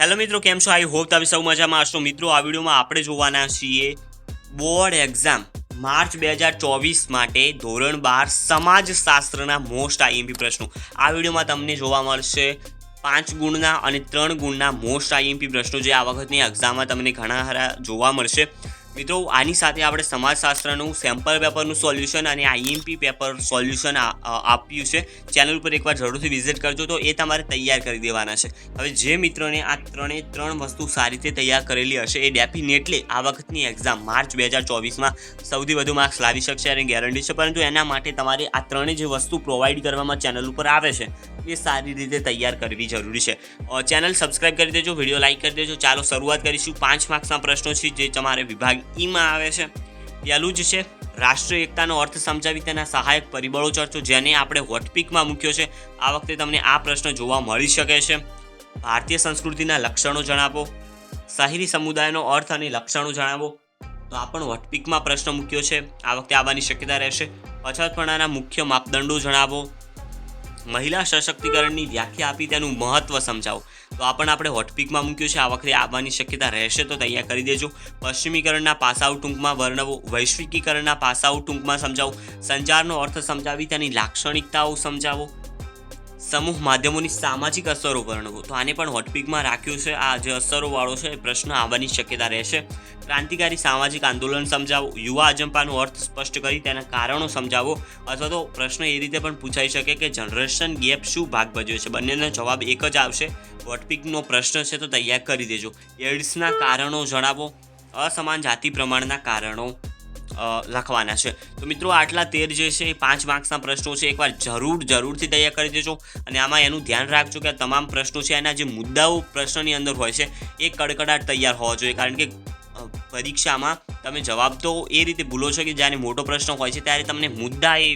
Hello મિત્રો, કેમ છો? આઈ હોપ તમે સૌ મજામાં હશો. મિત્રો, આ વિડીયોમાં આપણે જોવાના છીએ બોર્ડ એક્ઝામ માર્ચ બે હજાર ચોવીસ માટે ધોરણ બાર સમાજશાસ્ત્રના મોસ્ટ આઈએમપી પ્રશ્નો. આ વિડીયોમાં તમને જોવા મળશે પાંચ ગુણના અને ત્રણ ગુણના મોસ્ટ આઈએમપી પ્રશ્નો. જે આ વખતની એક્ઝામમાં તમને ઘણા ખરા જોવા મળશે. મિત્રો, આની સાથે આપણે સમાજશાસ્ત્રનું સેમ્પલ પેપરનું સોલ્યુશન અને આઈએમપી પેપર સોલ્યુશન આપ્યું છે. ચેનલ ઉપર એકવાર જરૂરથી વિઝિટ કરજો તો એ તમારે તૈયાર કરી દેવાના છે. હવે જે મિત્રોને આ ત્રણે ત્રણ વસ્તુ સારી રીતે તૈયાર કરેલી હશે, એ ડેફિનેટલી આ વખતની એક્ઝામ માર્ચ બે હજાર ચોવીસમાં સૌથી વધુ માર્ક્સ લાવી શકશે અને ગેરંટી છે. પરંતુ એના માટે તમારે આ ત્રણેય જે વસ્તુ પ્રોવાઈડ કરવામાં ચેનલ ઉપર આવે છે, એ સારી રીતે તૈયાર કરવી જરૂરી છે. ચેનલ સબસ્ક્રાઈબ કરી દેજો વીડિયો લાઇક કરી દેજો. ચાલો શરૂઆત કરીશું પાંચ માર્ક્સના પ્રશ્નો છે જે તમારે વિભાગ ઈમાં આવે છે. પહેલું જ છે, રાષ્ટ્રીય એકતાનો અર્થ સમજાવી તેના સહાયક પરિબળો ચર્ચો, જેને આપણે હોટપિકમાં મૂક્યો છે. આ વખતે તમને આ પ્રશ્ન જોવા મળી શકે છે. ભારતીય સંસ્કૃતિના લક્ષણો જણાવો. શહેરી સમુદાયનો અર્થ અને લક્ષણો જણાવો. તો આ પણ હોટપિકમાં પ્રશ્ન મૂક્યો છે. આ વખતે આવવાની શક્યતા રહેશે. પછાતપણાના મુખ્ય માપદંડો જણાવો. મહિલા સશક્તિકરણની વ્યાખ્યા આપી તેનું મહત્વ સમજાવો. તો આ પણ આપણે હોટપિકમાં મૂક્યું છે. આ વખતે આવવાની શક્યતા રહેશે તો તૈયાર કરી દેજો. પશ્ચિમીકરણના પાસાઓ ટૂંકમાં વર્ણવો. વૈશ્વિકીકરણના પાસાઓ ટૂંકમાં સમજાવો. સંચારનો અર્થ સમજાવી તેની લાક્ષણિકતાઓ સમજાવો. સમૂહ માધ્યમોની સામાજિક અસરો વર્ણવો. તો આને પણ હોટપિકમાં રાખ્યું છે. આ જે અસરોવાળો છે, એ પ્રશ્ન આવવાની શક્યતા રહેશે. ક્રાંતિકારી સામાજિક આંદોલન સમજાવો. યુવા અજંપાનો અર્થ સ્પષ્ટ કરી તેના કારણો સમજાવો. અથવા તો પ્રશ્ન એ રીતે પણ પૂછાઈ શકે કે જનરેશન ગેપ શું ભાગ ભજવે છે? બંનેનો જવાબ એક જ આવશે. હોટપિકનો પ્રશ્ન છે તો તૈયાર કરી દેજો. એડ્સના કારણો જણાવો. અસમાન જાતિ પ્રમાણના કારણો. લખવાના છે. તો મિત્રો, આટલા તેર જે છે એ પાંચ માર્ક્સના પ્રશ્નો છે. એકવાર જરૂર, જરૂરથી તૈયાર કરી દેજો અને આમાં એનું ધ્યાન રાખજો કે આ તમામ પ્રશ્નો છે. એના જે મુદ્દાઓ પ્રશ્નની અંદર હોય છે, એ કડકડાટ તૈયાર હોવા જોઈએ. કારણ કે પરીક્ષામાં તમે જવાબ તો એ રીતે ભૂલો છો કે જ્યારે મોટો પ્રશ્ન હોય છે, ત્યારે તમને મુદ્દા એ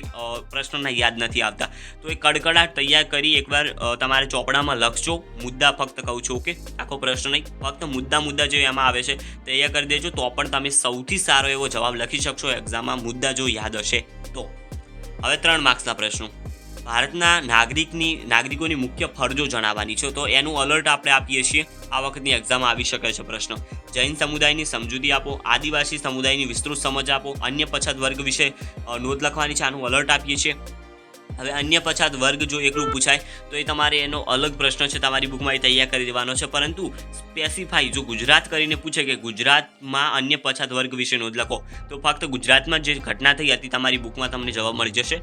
પ્રશ્નના યાદ નથી આવતા. તો એ કડકડાટ તૈયાર કરી એકવાર તમારે ચોપડામાં લખજો. મુદ્દા ફક્ત કહું છું, ઓકે? આખો પ્રશ્ન નહીં, ફક્ત મુદ્દા મુદ્દા જે એમાં આવે છે, તૈયાર કરી દેજો. તો પણ તમે સૌથી સારો એવો જવાબ લખી શકશો એક્ઝામમાં મુદ્દા જો યાદ હશે તો. હવે ત્રણ માર્ક્સના પ્રશ્નો. ભારતના નાગરિકની, નાગરિકોની મુખ્ય ફરજો જણાવવાની છે. તો એનું અલર્ટ આપણે આપીએ છીએ. આ વખતની એક્ઝામ આવી શકે છે પ્રશ્ન. જૈન સમુદાયની સમજૂતી આપો, આદિવાસી સમુદાયની વિસ્તૃત સમજ આપો, અન્ય પછાત વર્ગ વિશે નોંધ લખવાની છે, આનું અલર્ટ આપીએ છીએ. હવે અન્ય પછાત વર્ગ જો એકલું પૂછાય, તો એ તમારે એનો અલગ પ્રશ્ન છે, તમારી બુકમાં એ તૈયાર કરી દેવાનો છે. પરંતુ સ્પેસિફાઈ જો ગુજરાત કરીને પૂછે કે ગુજરાતમાં અન્ય પછાત વર્ગ વિશે નોંધ લખો, તો ફક્ત ગુજરાતમાં જે ઘટના થઈ હતી તમારી બુકમાં તમને જવાબ મળી જશે.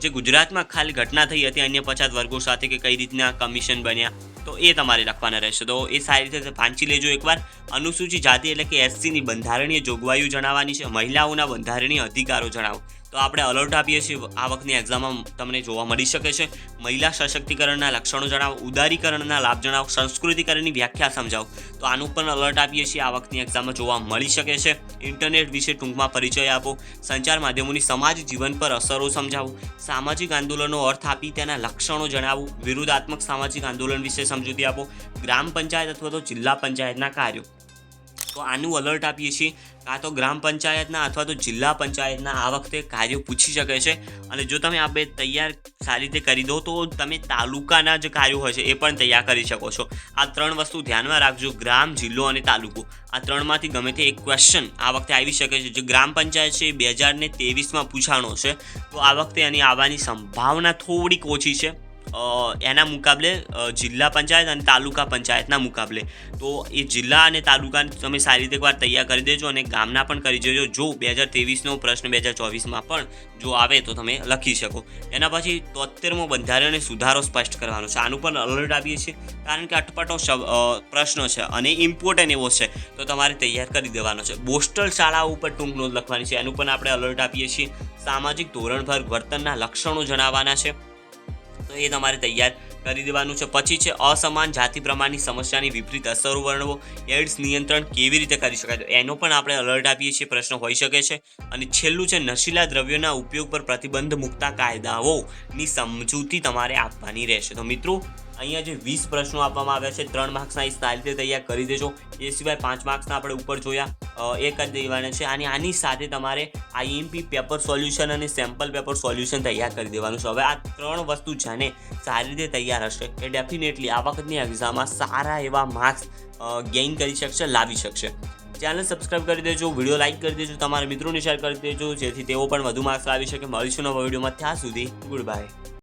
જે ગુજરાતમાં ખાલી ઘટના થઈ હતી, અન્ય પછાત વર્ગો સાથે કે કઈ રીતના કમિશન બન્યા તો એ તમારે લખવાના રહેશે. તો એ સારી રીતે વાંચી લેજો એકવાર. અનુસૂચિત જાતિ એટલે કે એસસીની બંધારણીય જોગવાઈઓ જણાવવાની છે. મહિલાઓના બંધારણીય અધિકારો જણાવો. તો આપણે અલર્ટ આપીએ છીએ. આ વખતની એક્ઝામમાં તમને જોવા મળી શકે છે. મહિલા સશક્તિકરણના લક્ષણો જણાવો, ઉદારીકરણના લાભ જણાવો, સંસ્કૃતિકરણની વ્યાખ્યા સમજાવો. તો આનું પણ અલર્ટ આપીએ છીએ. આ વખતની એક્ઝામમાં જોવા મળી શકે છે. ઇન્ટરનેટ વિશે ટૂંકમાં પરિચય આપો. સંચાર માધ્યમોની સમાજ જીવન પર અસરો સમજાવો. સામાજિક આંદોલનનો અર્થ આપી તેના લક્ષણો જણાવો. વિરોધાત્મક સામાજિક આંદોલન વિશે સમજૂતી આપો. ગ્રામ પંચાયત અથવા તો જિલ્લા પંચાયતના કાર્યો. તો આનું અલર્ટ આપીએ છીએ. કાં તો ગ્રામ પંચાયતના અથવા તો જિલ્લા પંચાયતના આ વખતે કાર્યો પૂછી શકે છે. અને જો તમે આ બે તૈયાર સારી રીતે કરી દો, તો તમે તાલુકાના જે કાર્યો હોય છે, એ પણ તૈયાર કરી શકો છો. આ ત્રણ વસ્તુ ધ્યાનમાં રાખજો, ગ્રામ, જિલ્લો અને તાલુકો. આ ત્રણમાંથી ગમે તે એક ક્વેશ્ચન આ વખતે આવી શકે છે. જે ગ્રામ પંચાયત છે, એ બે હજાર ને તેવીસમાં પૂછાણો છે. તો આ વખતે એની આવવાની સંભાવના થોડીક ઓછી છે. એના મુકાબલે જિલ્લા પંચાયત અને તાલુકા પંચાયતના મુકાબલે. તો એ જિલ્લા અને તાલુકા તમે સારી રીતે એકવાર તૈયાર કરી દેજો અને ગામના પણ કરી દેજો. જો બે હજાર ત્રેવીસનો પ્રશ્ન બે હજાર ચોવીસમાં પણ જો આવે તો તમે લખી શકો. એના પછી તોતેરમો બંધારણીય સુધારો સ્પષ્ટ કરવાનો છે. આનું પણ અલર્ટ આપીએ છીએ. કારણ કે અટપટો પ્રશ્ન છે અને ઇમ્પોર્ટન્ટ એવો છે. તો તમારે તૈયાર કરી દેવાનો છે. બોસ્ટલ શાળાઓ ઉપર ટૂંક નોંધ લખવાની છે. એનું પણ આપણે અલર્ટ આપીએ છીએ. સામાજિક ધોરણભર વર્તનના લક્ષણો જણાવવાના છે. તો એ તમારે તૈયાર કરી દેવાનું છે. પછી છે, અસમાન જાતિ પ્રમાણની સમસ્યાની વિપરીત અસરો વર્ણવો. એડ્સ નિયંત્રણ કેવી રીતે કરી શકાય? એનો પણ આપણે અલર્ટ આપીએ છીએ, પ્રશ્ન હોઈ શકે છે. અને છેલ્લું છે, નશીલા દ્રવ્યોના ઉપયોગ પર પ્રતિબંધ મૂકતા કાયદાઓની સમજૂતી તમારે આપવાની રહેશે. તો મિત્રો અહીંયા જે વીસ પ્રશ્નો આપવામાં આવ્યા છે, ત્રણ માર્ક્સના એ સારી રીતે તૈયાર કરી દેજો. એ સિવાય પાંચ માર્ક્સના આપણે ઉપર જોયા એ કરી દેવાના છે. અને આની સાથે તમારે આઈએમપી પેપર સોલ્યુશન અને સેમ્પલ પેપર સોલ્યુશન તૈયાર કરી દેવાનું છે. હવે આ ત્રણ વસ્તુ જાણે સારી રીતે તૈયાર હશે, એ ડેફિનેટલી આ વખતની એક્ઝામમાં સારા એવા માર્ક્સ ગેઇન કરી શકશે, લાવી શકશે. ચેનલ સબસ્ક્રાઇબ કરી દેજો વીડિયો લાઇક કરી દેજો, તમારા મિત્રોને શેર કરી દેજો, જેથી તેઓ પણ વધુ માર્ક્સ લાવી શકે. મળીશું નવા વિડીયોમાં ત્યાં સુધી ગુડ બાય